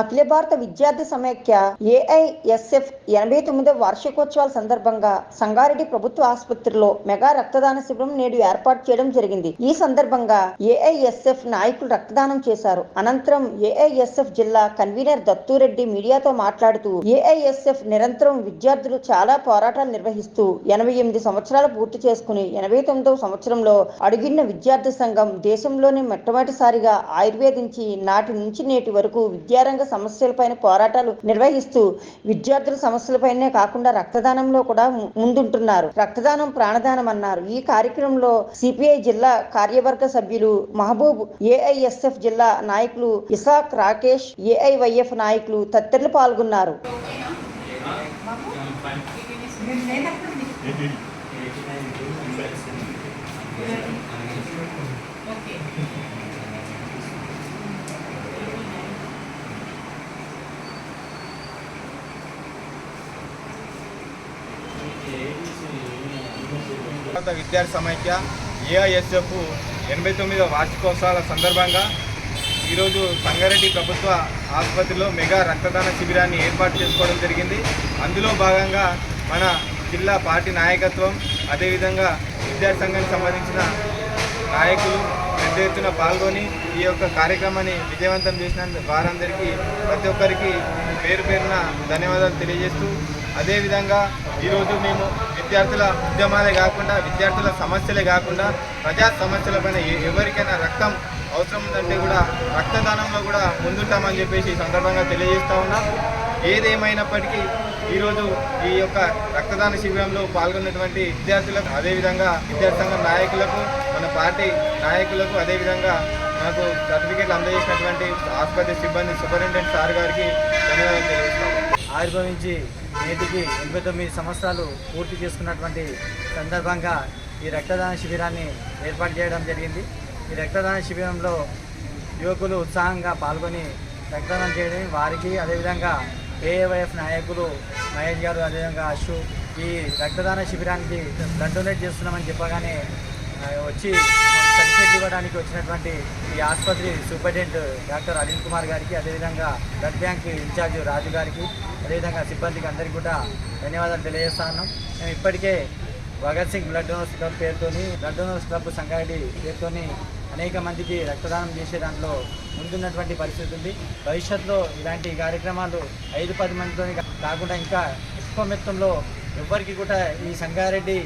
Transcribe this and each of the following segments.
అఖిల భారత విద్యార్థి సమైక్య ఏఐఎస్ఎఫ్ ఎనభై తొమ్మిదవ వార్షికోత్సవాల సందర్భంగా సంగారెడ్డి ప్రభుత్వ ఆసుపత్రిలో మెగా రక్తదాన శిబిరం నేడు ఏర్పాటు చేయడం జరిగింది. ఈ సందర్భంగా ఏఐఎస్ఎఫ్ నాయకులు రక్తదానం చేశారు. అనంతరం ఏఐఎస్ఎఫ్ జిల్లా కన్వీనర్ దత్తురెడ్డి మీడియాతో మాట్లాడుతూ ఏఐఎస్ఎఫ్ నిరంతరం విద్యార్థులు చాలా పోరాటాలు నిర్వహిస్తూ ఎనభై ఎనిమిది సంవత్సరాలు పూర్తి చేసుకుని ఎనభై తొమ్మిదవ సంవత్సరంలో అడుగిన్న విద్యార్థి సంఘం దేశంలోనే మొట్టమొదటిసారిగా ఆయుర్వేదించి నాటి నుంచి నేటి వరకు విద్యారంగ సమస్యలపైన పోరాటాలు నిర్వహిస్తూ విద్యార్థుల సమస్యలపైనే కాకుండా రక్తదానంలో కూడా ముందుంటున్నారు. రక్తదానం ప్రాణదానం అన్నారు. ఈ కార్యక్రమంలో సిపిఐ జిల్లా కార్యవర్గ సభ్యులు మహబూబ్ ఏఐఎస్ఎఫ్ జిల్లా నాయకులు ఇసాక్ రాకేష్ ఏఐవైఎఫ్ నాయకులు తదితరులు పాల్గొన్నారు. భారత విద్యార్థి సమైక్య ఏఐఎస్ఎఫ్ ఎనభై తొమ్మిదవ వార్షికోత్సవాల సందర్భంగా ఈరోజు సంగారెడ్డి ప్రభుత్వ ఆసుపత్రిలో మెగా రక్తదాన శిబిరాన్ని ఏర్పాటు చేసుకోవడం జరిగింది. అందులో భాగంగా మన జిల్లా పార్టీ నాయకత్వం అదేవిధంగా విద్యార్థి సంఘానికి సంబంధించిన నాయకులు పెద్ద ఎత్తున పాల్గొని ఈ యొక్క కార్యక్రమాన్ని విజయవంతం చేసిన వారందరికీ ప్రతి ఒక్కరికి పేరు పేరున ధన్యవాదాలు తెలియజేస్తూ అదేవిధంగా ఈరోజు మేము విద్యార్థుల ఉద్యమాలే కాకుండా విద్యార్థుల సమస్యలే కాకుండా ప్రజా సమస్యలపైన పైన ఎవరికైనా రక్తం అవసరం ఉందంటే కూడా రక్తదానంలో కూడా ముందుంటామని చెప్పేసి సందర్భంగా తెలియజేస్తా ఉన్నాం. ఏదేమైనప్పటికీ ఈరోజు ఈ యొక్క రక్తదాన శిబిరంలో పాల్గొన్నటువంటి విద్యార్థులకు అదేవిధంగా విద్యార్థి సంఘం నాయకులకు మన పార్టీ నాయకులకు అదేవిధంగా మనకు సర్టిఫికేట్లు అందజేసినటువంటి ఆసుపత్రి సిబ్బంది సూపరింటెండెంట్ సార్ గారికి ధన్యవాదాలు తెలియజేస్తాము ఆవిర్భవించి నేటికి ఎనభై తొమ్మిది సంవత్సరాలు పూర్తి చేసుకున్నటువంటి సందర్భంగా ఈ రక్తదాన శిబిరాన్ని ఏర్పాటు చేయడం జరిగింది. ఈ రక్తదాన శిబిరంలో యువకులు ఉత్సాహంగా పాల్గొని రక్తదానం చేయడం వారికి అదేవిధంగా ఏఏవైఎఫ్ నాయకులు మహేష్ గారు అదేవిధంగా అశు ఈ రక్తదాన శిబిరానికి బ్లడ్ డొనేట్ చేస్తున్నామని చెప్పగానే వచ్చి సర్టిఫికేట్ ఇవ్వడానికి వచ్చినటువంటి ఈ ఆసుపత్రి సూపరింటెండెంట్ డాక్టర్ అనిల్ కుమార్ గారికి అదేవిధంగా బ్లడ్ బ్యాంక్ ఇన్ఛార్జ్ రాజు గారికి అదేవిధంగా సిబ్బందికి అందరికీ కూడా ధన్యవాదాలు తెలియజేస్తా ఉన్నాం. మేము ఇప్పటికే Bhagat Singh blood donors club పేరుతోని బ్లడ్ డోనర్స్ క్లబ్ సంగారెడ్డి పేరుతోని అనేక మందికి రక్తదానం చేసే దాంట్లో ముందున్నటువంటి పరిస్థితి ఉంది. భవిష్యత్తులో ఇలాంటి కార్యక్రమాలు ఐదు పది మందితో కాకుండా ఇంకా ఎక్కువ మొత్తంలో ఎవ్వరికి కూడా ఈ సంగారెడ్డి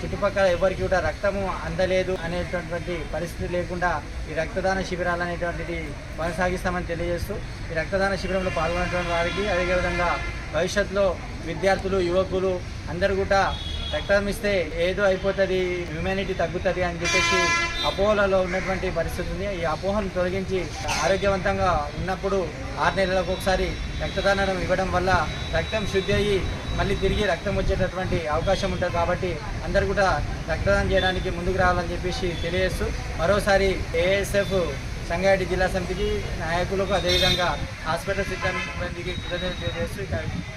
చుట్టుపక్కల ఎవరికి కూడా రక్తము అందలేదు అనేటటువంటి పరిస్థితి లేకుండా ఈ రక్తదాన శిబిరాలు అనేటువంటిది కొనసాగిస్తామని తెలియజేస్తూ ఈ రక్తదాన శిబిరంలో పాల్గొన్నటువంటి వారికి అదేవిధంగా భవిష్యత్తులో విద్యార్థులు యువకులు అందరూ కూడా రక్తం ఇస్తే ఏదో అయిపోతుంది హ్యూమానిటీ తగ్గుతుంది అని చెప్పేసి అపోహలలో ఉన్నటువంటి పరిస్థితి ఉంది ఈ అపోహను తొలగించి ఆరోగ్యవంతంగా ఉన్నప్పుడు ఆరు నెలలకు ఒకసారి రక్తదానం ఇవ్వడం వల్ల రక్తం శుద్ధి అయ్యి మళ్ళీ తిరిగి రక్తం వచ్చేటటువంటి అవకాశం ఉంటుంది కాబట్టి అందరు కూడా రక్తదానం చేయడానికి ముందుకు రావాలని చెప్పేసి తెలియజేస్తూ మరోసారి ఏఎస్ఎఫ్ సంగారెడ్డి జిల్లా సమితికి నాయకులకు అదేవిధంగా హాస్పిటల్ సిబ్బందికి కృతజ్ఞతలు తెలియజేస్తూ